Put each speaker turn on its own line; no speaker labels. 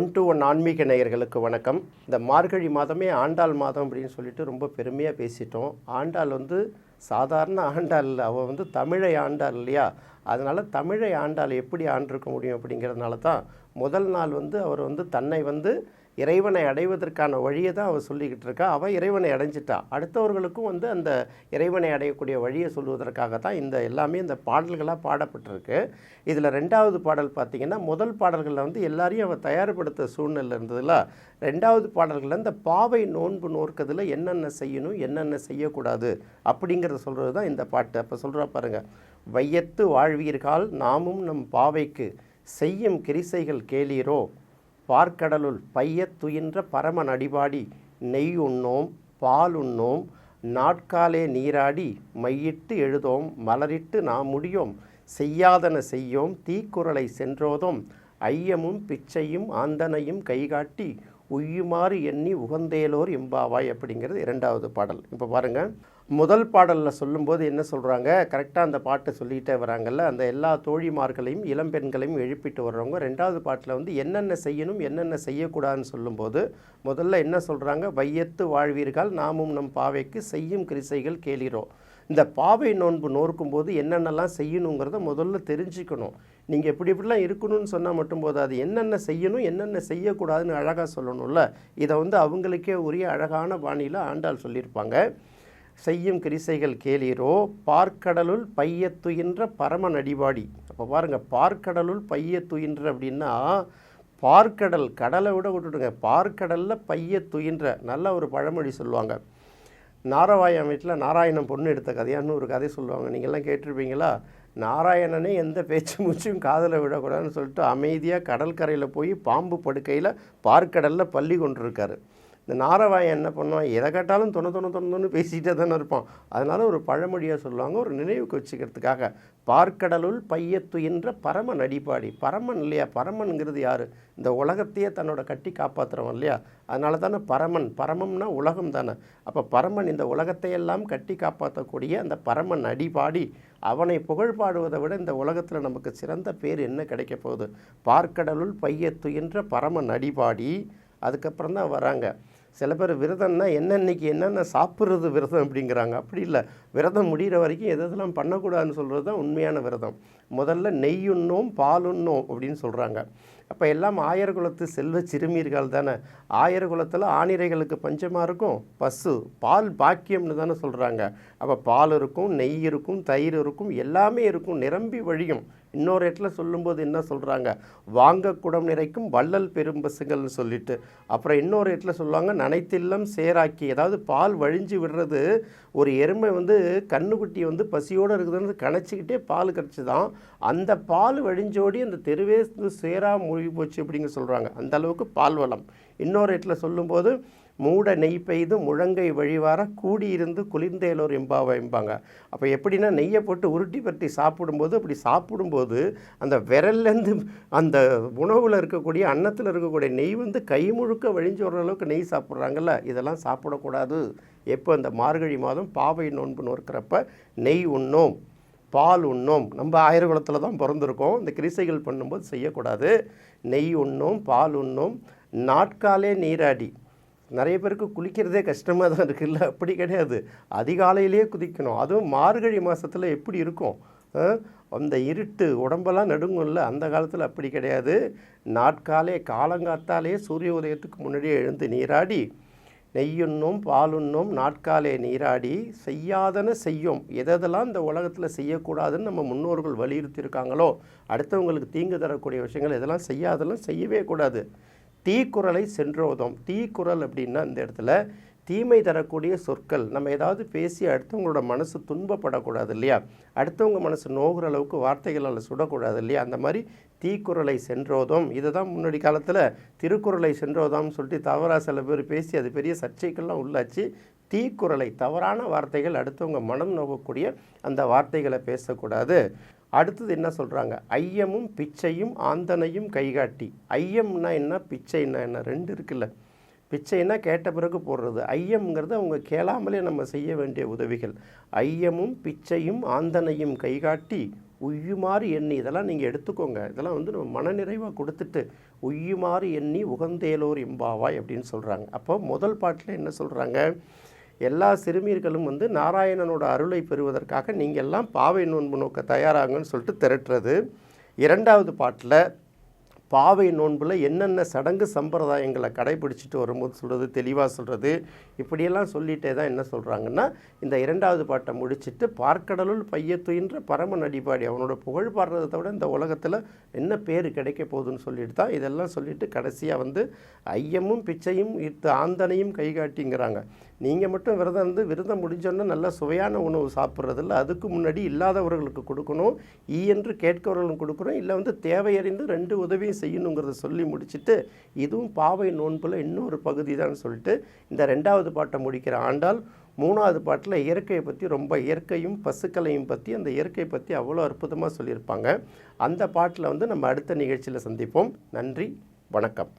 One to one ஆன்மீக நேயர்களுக்கு வணக்கம். இந்த மார்கழி மாதமே ஆண்டாள் மாதம் அப்படின்னு சொல்லிட்டு ரொம்ப பெருமையாக பேசிட்டோம். ஆண்டாள் வந்து சாதாரண ஆண்டாள் இல்லை அவள் வந்து தமிழை ஆண்டாள் இல்லையா? அதனால் தமிழை ஆண்டால் எப்படி ஆண்டிருக்க முடியும் அப்படிங்கிறதுனால தான் முதல் நாள் வந்து அவர் வந்து தன்னை வந்து இறைவனை அடைவதற்கான வழியை தான் அவள் சொல்லிக்கிட்டு இருக்கா. அவள் இறைவனை அடைஞ்சிட்டா. அடுத்தவர்களுக்கும் வந்து அந்த இறைவனை அடையக்கூடிய வழியை சொல்வதற்காக தான் இந்த எல்லாமே இந்த பாடல்களாக பாடப்பட்டிருக்கு. இதில் ரெண்டாவது பாடல் பார்த்திங்கன்னா முதல் பாடல்களில் வந்து எல்லாரையும் அவள் தயார்படுத்த சூழ்நிலை இருந்ததில் ரெண்டாவது பாடல்களில் இந்த பாவை நோன்பு நோக்கிறதுல என்னென்ன செய்யணும் என்னென்ன செய்யக்கூடாது அப்படிங்கிறத சொல்கிறது தான் இந்த பாட்டு. அப்போ சொல்கிறா பாருங்கள் வையத்து வாழ்வீர்கள் நாமும் நம் பாவைக்கு செய்யும் கிரிசைகள் கேளீரோ? பார்க்கடலுள் பையத் துயின்ற பரமன் அடிபாடி நெய் உண்ணோம் பால் உண்ணோம் நாட்காலே நீராடி மையிட்டு எழுதோம் மலரிட்டு நாம் முடியோம் செய்யாதன செய்யோம் தீக்குறளை சென்றோதோம் ஐயமும் பிச்சையும் ஆந்தனையும் கைகாட்டி உய்யுமாறு எண்ணி உகந்தேலோர் எம்பாவாய் அப்படிங்கிறது இரண்டாவது பாடல். இப்போ பாருங்கள் முதல் பாடலில் சொல்லும்போது என்ன சொல்கிறாங்க கரெக்டாக அந்த பாட்டை சொல்லிகிட்டே வராங்கல்ல. அந்த எல்லா தோழிமார்களையும் இளம்பெண்களையும் எழுப்பிட்டு வர்றவங்க ரெண்டாவது பாட்டில் வந்து என்னென்ன செய்யணும் என்னென்ன செய்யக்கூடாதுன்னு சொல்லும்போது முதல்ல என்ன சொல்கிறாங்க வையத்து வாழ்வீர்கள் நாமும் நம் பாவைக்கு செய்யும் கிரிசைகள் கேளிரோ இந்த பாவை நோன்பு நோர்க்கும்போது என்னென்னலாம் செய்யணுங்கிறத முதல்ல தெரிஞ்சுக்கணும். நீங்கள் எப்படி இப்படிலாம் இருக்கணும்னு சொன்னால் மட்டும் போதாது. என்னென்ன செய்யணும் என்னென்ன செய்யக்கூடாதுன்னு அழகாக சொல்லணும்ல. இதை வந்து அவங்களுக்கே உரிய அழகான பாணியில் ஆண்டாள் சொல்லியிருப்பாங்க. செய்யும் கிரிசைகள் கேளீரோ பார்க்கடலுள் பையத்துயின்ற பரம அடிபாடி அப்போ பாருங்கள் பார்க்கடலுள் பையத்துயின்ற அப்படின்னா பார்க்கடல் கடலை விட விட்டுடுங்க. பார்க்கடலில் பைய துயின்ற நல்ல ஒரு பழமொழி சொல்லுவாங்க. நாராவாயம் வீட்டில் நாராயணம் பொண்ணு எடுத்த கதையான்னு ஒரு கதை சொல்லுவாங்க. நீங்கள்லாம் கேட்டிருப்பீங்களா? நாராயணனே எந்த பேச்சு மூச்சும் காதில் விடக்கூடாதுன்னு சொல்லிட்டு அமைதியாக கடற்கரையில் போய் பாம்பு படுக்கையில் பார்க்கடலில் பள்ளி கொண்டிருக்காரு. இந்த நாரவாயன் என்ன பண்ணுவான் எதை கேட்டாலும் தொண தொண தொணன்னு பேசிகிட்டே தானே இருப்பான். அதனால் ஒரு பழமொழியாக சொல்லுவாங்க ஒரு நினைவுக்கு வச்சுக்கிறதுக்காக. பார்க்கடலுள் பையத்துயின்ற பரம நடிப்பாடி. பரமன் இல்லையா? பரமன்கிறது யார்? இந்த உலகத்தையே தன்னோட கட்டி காப்பாற்றுறவன் இல்லையா? அதனால தானே பரமன். பரமம்னா உலகம் தானே. அப்போ பரமன் இந்த உலகத்தையெல்லாம் கட்டி காப்பாற்றக்கூடிய அந்த பரமன் அடிபாடி அவனை புகழ் பாடுவதை விட இந்த உலகத்தில் நமக்கு சிறந்த பேர் என்ன கிடைக்க போகுது? பார்க்கடலுள் பையத்துயின்ற பரமன் அடிபாடி அதுக்கப்புறம் தான் வராங்க. சில பேர் விரதம்னா என்னன்னைக்கு என்னென்ன சாப்பிட்றது விரதம் அப்படிங்கிறாங்க. அப்படி இல்லை. விரதம் முடிகிற வரைக்கும் எதெல்லாம் பண்ணக்கூடாதுன்னு சொல்கிறது தான் உண்மையான விரதம். முதல்ல நெய்யுண்ணோம் பாலுண்ணோம் அப்படின்னு சொல்கிறாங்க அப்போ எல்லாம் ஆயர்குலத்து செல்வ சிறுமீர்கள் தானே. ஆயர்குலத்தில் ஆணிரைகளுக்கு பஞ்சமாக இருக்கும்? பசு. பால் பாக்கியம்னு தானே சொல்கிறாங்க அப்போ பால் இருக்கும் நெய் இருக்கும் தயிர் இருக்கும் எல்லாமே இருக்கும். நிரம்பி வழியும். இன்னொரு இடத்துல சொல்லும்போது என்ன சொல்கிறாங்க வாங்க குடம் நிறைக்கும் வள்ளல் பெரும் பசுகள்னு சொல்லிட்டு. அப்புறம் இன்னொரு இடத்துல சொல்லுவாங்க நனைத்தில்லம் சேராக்கி. அதாவது பால் வழிஞ்சு விடுறது ஒரு எருமை வந்து கண்ணுக்குட்டி வந்து பசியோடு இருக்குதுன்னு கணச்சிக்கிட்டே பால் கரைச்சி தான் அந்த பால் வழிஞ்சோடி அந்த தெருவே சேரா மூழ்கி போச்சு அப்படிங்க சொல்கிறாங்க அந்த அளவுக்கு பால் வளம் இன்னொரு இடத்துல சொல்லும்போது மூட நெய் பெய்து முழங்கை வழிவார கூடியிருந்து குளிர்ந்தேலோர் எம்பாவை எம்பாங்க. அப்போ எப்படின்னா நெய்யை போட்டு உருட்டி பற்றி சாப்பிடும்போது அப்படி சாப்பிடும்போது அந்த விரல்லேருந்து அந்த உணவில் இருக்கக்கூடிய அன்னத்தில் இருக்கக்கூடிய நெய் வந்து கை முழுக்க வழிஞ்சு வர அளவுக்கு நெய் சாப்பிட்றாங்கல்ல இதெல்லாம் சாப்பிடக்கூடாது. எப்போ அந்த மார்கழி மாதம் பாவை நோன்பு நோக்கிறப்ப நெய் உண்ணோம் பால் உண்ணோம் நம்ம ஆயிரகுலத்தில் தான் பிறந்திருக்கோம். இந்த கிரிசைகள் பண்ணும்போது செய்யக்கூடாது. நெய் உண்ணோம் பால் உண்ணோம் நாட்காலே நீராடி. நிறைய பேருக்கு குளிக்கிறதே கஷ்டமாக தான் இருக்குல்ல? அப்படி கிடையாது. அதிகாலையிலேயே குதிக்கணும். அதுவும் மார்கழி மாதத்தில் எப்படி இருக்கும்? அந்த இருட்டு உடம்பெல்லாம் நடுங்கும்ல? அந்த காலத்தில் அப்படி கிடையாது. நாட்காலே காலங்காத்தாலே சூரிய உதயத்துக்கு முன்னாடியே எழுந்து நீராடி நெய்யுண்ணும் பாலுண்ணும் நாட்காலே நீராடி செய்யாதன செய்யும். எதெல்லாம் இந்த உலகத்தில் செய்யக்கூடாதுன்னு நம்ம முன்னோர்கள் வலியுறுத்தியிருக்காங்களோ அடுத்தவங்களுக்கு தீங்கு தரக்கூடிய விஷயங்கள் இதெல்லாம் செய்யாதெல்லாம் செய்யவே கூடாது. தீக்குறளை சென்றோதம். தீக்குறள் அப்படின்னா இந்த இடத்துல தீமை தரக்கூடிய சொற்கள். நம்ம ஏதாவது பேசி அடுத்தவங்களோட மனசு துன்பப்படக்கூடாது இல்லையா? அடுத்தவங்க மனசு நோகிற அளவுக்கு வார்த்தைகளால் சுடக்கூடாது இல்லையா? அந்த மாதிரி தீக்குறளை சென்றோதம். இதை தான் முன்னாடி காலத்தில் திருக்குறளை சென்றோதம்னு சொல்லிட்டு தவறாக சில பேர் பேசி அது பெரிய சர்ச்சைகள்லாம் உள்ளாச்சு. தீக்குறளை தவறான வார்த்தைகள் அடுத்தவங்க மனம் நோக்கக்கூடிய அந்த வார்த்தைகளை பேசக்கூடாது. அடுத்தது என்ன சொல்கிறாங்க ஐயமும் பிச்சையும் ஆந்தனையும் கைகாட்டி. ஐயம்னா என்ன? பிச்சைன்னா என்ன? ரெண்டு இருக்குல்ல. பிச்சைன்னா கேட்ட பிறகு போடுறது. ஐயம்ங்கிறது அவங்க கேளாமலே நம்ம செய்ய வேண்டிய உதவிகள். ஐயமும் பிச்சையும் ஆந்தனையும் கைகாட்டி உய்யுமாறு எண்ணி இதெல்லாம் நீங்கள் எடுத்துக்கோங்க. இதெல்லாம் வந்து நம்ம மனநிறைவாக கொடுத்துட்டு உய்யுமாறு எண்ணி உகந்தேலோர் இம்பாவாய் அப்படின்னு சொல்கிறாங்க அப்போ முதல் பாட்டில் என்ன சொல்கிறாங்க எல்லா சிறுமியர்களும் வந்து நாராயணனோட அருளை பெறுவதற்காக நீங்கள் எல்லாம் பாவை நோன்பு நோக்க தயாராங்கன்னு சொல்லிட்டு திரட்டுறது. இரண்டாவது பாட்டில் பாவை நோன்பில் என்னென்ன சடங்கு சம்பிரதாயங்களை கடைபிடிச்சிட்டு வரும்போது சொல்கிறது தெளிவாக சொல்கிறது இப்படியெல்லாம் சொல்லிட்டே தான் என்ன சொல்கிறாங்கன்னா இந்த இரண்டாவது பாட்டை முடிச்சுட்டு பார்க்கடலுள் பைய துயின்ற பரம நடிபாடி அவனோட புகழ் பாடுறதை விட இந்த உலகத்தில் என்ன பேர் கிடைக்க போகுதுன்னு சொல்லிட்டு தான் இதெல்லாம் சொல்லிவிட்டு கடைசியாக வந்து ஐயமும் பிச்சையும் இத்து ஆந்தனையும் கைகாட்டிங்கிறாங்க. நீங்கள் மட்டும் விரதம் இருந்து விரதம் முடிஞ்சோன்னா நல்ல சுவையான உணவு சாப்பிட்றதில்ல. அதுக்கு முன்னாடி இல்லாதவர்களுக்கு கொடுக்கணும். ஈ என்று கேட்கவர்களும் கொடுக்கணும். இல்லை வந்து தேவையறிந்து ரெண்டு உதவியும் செய்யணுங்கிறத சொல்லி முடிச்சுட்டு இதுவும் பாவை நோன்புல இன்னொரு பகுதி தான் சொல்லிட்டு இந்த ரெண்டாவது பாட்டை முடிக்கிற ஆண்டால் மூணாவது பாட்டில் இயற்கையை பற்றி ரொம்ப இயற்கையும் பசுக்களையும் பற்றி அந்த இயற்கையை பற்றி அவ்வளோ அற்புதமாக சொல்லியிருப்பாங்க. அந்த பாட்டில் வந்து நம்ம அடுத்த நிகழ்ச்சியில் சந்திப்போம். நன்றி வணக்கம்.